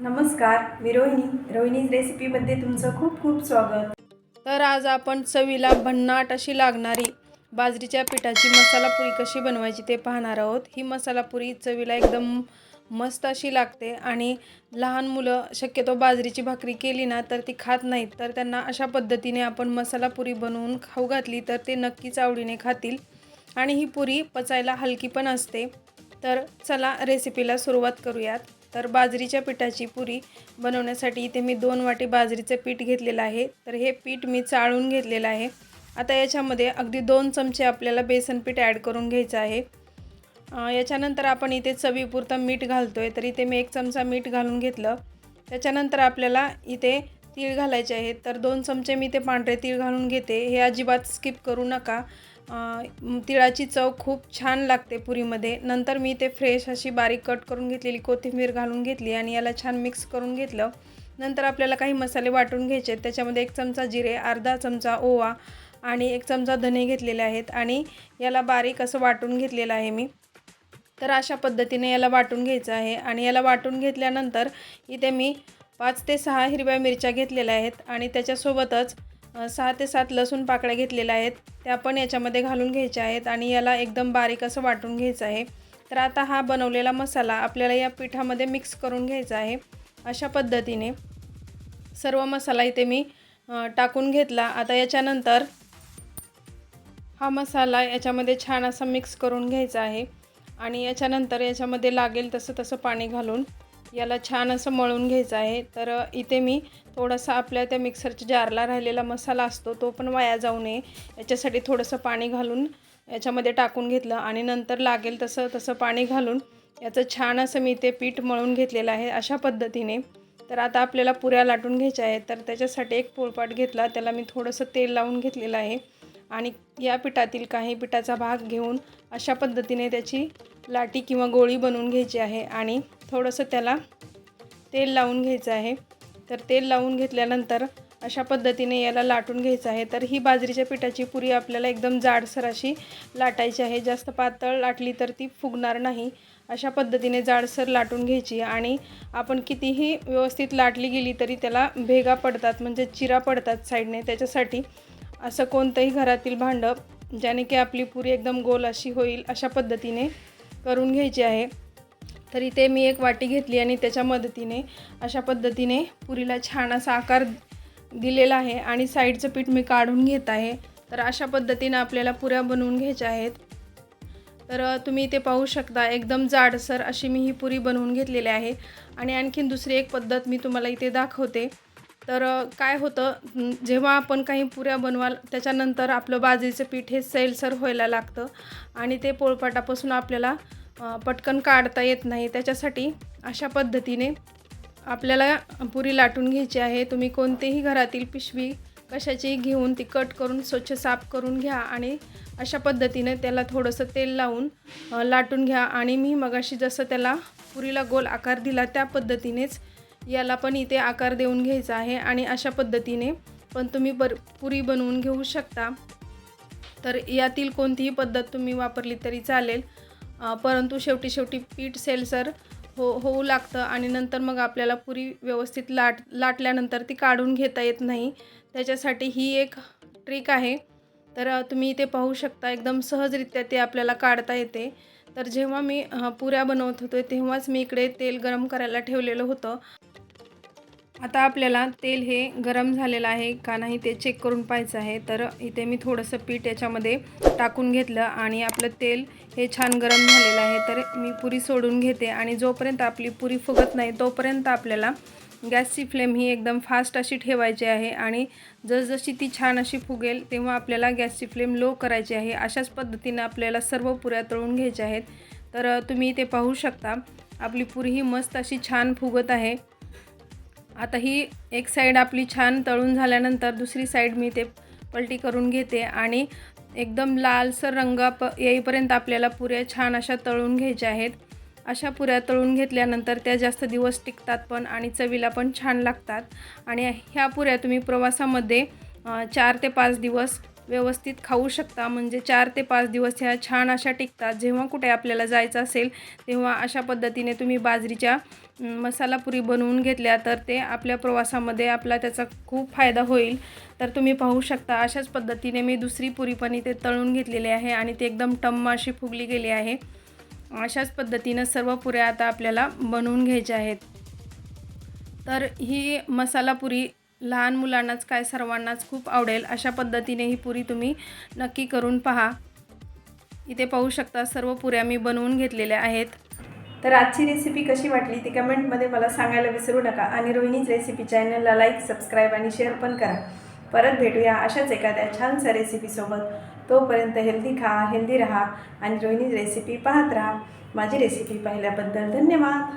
नमस्कार मी रोहिणी. रोहिणी रेसिपीमध्ये तुमचं खूप खूप स्वागत. तर आज आपण चवीला भन्नाट अशी लागणारी बाजरीच्या पिठाची मसाला पुरी कशी बनवायची ते पाहणार आहोत. ही मसाला पुरी चवीला एकदम मस्त अशी लागते आणि लहान मुलं शक्यतो बाजरीची भाकरी केली ना तर ती खात नाहीत तर त्यांना अशा पद्धतीने आपण मसाला पुरी बनवून खाऊ घातली तर ते नक्कीच आवडीने खातील. आणि ही पुरी पचायला हलकी पण असते. तर चला रेसिपीला सुरुवात करूयात. तर बाजरीच्या पिठाची पुरी बनवण्यासाठी इथे मी दोन वाटी बाजरीचं पीठ घेतलेलं आहे. तर हे पीठ मी चाळून घेतलेलं आहे. आता याच्यामध्ये अगदी दोन चमचे आपल्याला बेसन पीठ ॲड करून घ्यायचं आहे. याच्यानंतर आपण इथे चवीपुरतं मीठ घालतो आहे तर इथे मी एक चमचा मीठ घालून घेतलं. त्याच्यानंतर आपल्याला इथे तीळ घालायचे आहेत तर दोन चमचे मी ते पांढरे तीळ घालून घेते. हे अजिबात स्किप करू नका. तिळाची चव खूप छान लागते पुरीमध्ये. नंतर मी ते फ्रेश अशी बारीक कट करून घेतलेली कोथिंबीर घालून घेतली आणि याला छान मिक्स करून घेतलं. नंतर आपल्याला काही मसाले वाटून घ्यायचे आहेत. त्याच्यामध्ये एक चमचा जिरे अर्धा चमचा ओवा आणि एक चमचा धने घेतलेले आहेत आणि याला बारीक असं वाटून घेतलेलं आहे मी. तर अशा पद्धतीने याला वाटून घ्यायचं आहे आणि याला वाटून घेतल्यानंतर इथे मी पाच ते सहा हिरव्या मिरच्या घेतलेल्या आहेत आणि त्याच्यासोबतच सहा ते सात लसूण पाकळ्या घेतलेल्या आहेत. त्या पण याच्यामध्ये घालून घ्यायच्या आहेत आणि याला एकदम बारीक असं वाटून घ्यायचं आहे. तर आता हा बनवलेला मसाला आपल्याला या पिठामध्ये मिक्स करून घ्यायचा आहे. अशा पद्धतीने सर्व मसाला इथे मी टाकून घेतला. आता याच्यानंतर हा मसाला याच्यामध्ये छान असा मिक्स करून घ्यायचा आहे. आणि याच्यानंतर याच्यामध्ये लागेल तसं तसं पाणी घालून याला छान असं मळून घ्यायचं आहे. तर इथे मी थोडासा आपल्या त्या मिक्सरच्या जारला राहिलेला मसाला असतो तो पण वाया जाऊ नये. याच्यासाठी थोडंसं पाणी घालून याच्यामध्ये टाकून घेतलं आणि नंतर लागेल तसं तसं पाणी घालून याचं छान असं मी ते पीठ मळून घेतलेलं आहे अशा पद्धतीने. तर आता आपल्याला पुऱ्या लाटून घ्यायच्या आहेत. तर त्याच्यासाठी एक पोळपाट घेतला त्याला मी थोडंसं तेल लावून घेतलेलं आहे. आणि या पिठातील काही पिठाचा भाग घेऊन अशा पद्धतीने त्याची लाटी किंवा गोळी बनवून घ्यायची आहे. आणि थोडंसं त्याला तेल लावून घ्यायचं आहे. तर तेल लावून घेतल्यानंतर अशा पद्धतीने याला लाटून घ्यायचं आहे. तर ही बाजरीच्या पिठाची पुरी आपल्याला एकदम जाडसर अशी लाटायची आहे. जास्त पातळ लाटली तर ती फुगणार नाही. अशा पद्धतीने जाडसर लाटून घ्यायची आणि आपण कितीही व्यवस्थित लाटली गेली तरी त्याला भेगा पडतात म्हणजे चिरा पडतात साईडने. त्याच्यासाठी असं कोणतंही घरातील भांडं ज्याने की आपली पुरी एकदम गोल अशी होईल अशा पद्धतीने करून घ्यायची आहे. तर इथे मी एक वाटी घेतली आणि त्याच्या मदतीने अशा पद्धतीने पुरीला छान असा आकार दिलेला आहे आणि साईडचं पीठ मी काढून घेत आहे. तर अशा पद्धतीने आपल्याला पुऱ्या बनवून घ्यायच्या आहेत. तर तुम्ही इथे पाहू शकता एकदम जाडसर अशी मी ही पुरी बनवून घेतलेली आहे. आणि आणखीन दुसरी एक पद्धत मी तुम्हाला इथे दाखवते. तर काय होतं जेव्हा आपण काही पुऱ्या बनवाल त्याच्यानंतर आपलं बाजरीचं पीठ हे सैलसर व्हायला लागतं आणि ते पोळपाटापासून आपल्याला पटकन काढता येत नाही. त्याच्यासाठी अशा पद्धतीने आपल्याला पुरी लाटून घ्यायची आहे. तुम्ही कोणतेही घरातील पिशवी कशाची घेऊन ती कट करून स्वच्छ साफ करून घ्या आणि अशा पद्धतीने त्याला थोडंसं तेल लावून लाटून घ्या. आणि मी मगाशी जसं त्याला पुरीला गोल आकार दिला त्या पद्धतीनेच याला पण इथे आकार देऊन घ्यायचा आहे. आणि अशा पद्धतीने पण तुम्ही बर पुरी बनवून घेऊ शकता. तर यातील कोणतीही पद्धत तुम्ही वापरली तरी चालेल. परंतु शेवटी शेवटी पीठ सेलसर हो होऊ लागतं आणि नंतर मग आपल्याला पुरी व्यवस्थित लाट लाटल्यानंतर ती काढून घेता येत नाही. त्याच्यासाठी ही एक ट्रिक आहे. तर तुम्ही इथे पाहू शकता एकदम सहजरित्या ते आपल्याला काढता येते. तर जेव्हा मी पुऱ्या बनवत होते तेव्हाच मी इकडे तेल गरम करायला ठेवलेलं होतं. आता आपल्याला तेल हे गरम झालेलं आहे का नाही ते चेक करून पाहायचं आहे. तर इथे मी थोडंसं पीठ याच्यामध्ये टाकून घेतलं आणि आपलं तेल हे छान गरम झालेलं आहे. तर मी पुरी सोडून घेते आणि जोपर्यंत आपली पुरी फुगत नाही तोपर्यंत आपल्याला गॅसची फ्लेम ही एकदम फास्ट अशी ठेवायची आहे आणि जसजशी ती छान अशी फुगेल तेव्हा आपल्याला गॅसची फ्लेम लो करायची आहे. अशाच पद्धतीनं आपल्याला सर्व पुऱ्या तळून घ्यायच्या आहेत. तर तुम्ही इथे पाहू शकता आपली पुरी ही मस्त अशी छान फुगत आहे. आता ही एक साईड आपली छान तळून झाल्यानंतर दुसरी साईड मी ते पलटी करून घेते आणि एकदम लालसर रंग प येईपर्यंत आपल्याला पुऱ्या छान अशा तळून घ्यायच्या आहेत. अशा पुऱ्या तळून घेतल्यानंतर त्या जास्त दिवस टिकतात पण आणि चवीला पण छान लागतात. आणि ह्या पुऱ्या तुम्ही प्रवासामध्ये चार ते पाच दिवस व्यवस्थित खाऊ शकता. म्हणजे चार ते पाच दिवस ह्या छान अशा टिकतात. जेव्हा कुठे आपल्याला जायचं असेल तेव्हा अशा पद्धतीने तुम्ही बाजरीच्या मसालापुरी मसाला पुरी बनवून घेतल्या तर ते आपल्या प्रवासामध्ये आपला त्याचा खूप फायदा होईल. तर तुम्ही पाहू शकता अशाच पद्धतीने मी दुसरी पुरी पण इथे तळून घेतलेली आहे आणि ती एकदम टम्म अशी फुगली गेली आहे. अशाच पद्धतीनं सर्व पुऱ्या आता आपल्याला बनवून घ्यायच्या आहेत. तर ही मसाला पुरी लहान मुलांनाच काय सर्वांनाच खूप आवडेल अशा पद्धतीने ही पुरी तुम्ही नक्की करून पहा. इथे पाहू शकता सर्व पुऱ्या मी बनवून घेतलेल्या आहेत. तर आजची रेसिपी कशी वाटली ती कमेंटमध्ये मला सांगायला विसरू नका आणि रोहिणीज रेसिपी चॅनलला लाईक सबस्क्राईब आणि शेअर पण करा. परत भेटूया अशाच एखाद्या छानशा रेसिपीसोबत तोपर्यंत हेल्दी खा हेल्दी राहा आणि रोहिणीज रेसिपी पाहत राहा. माझी रेसिपी पाहिल्याबद्दल धन्यवाद.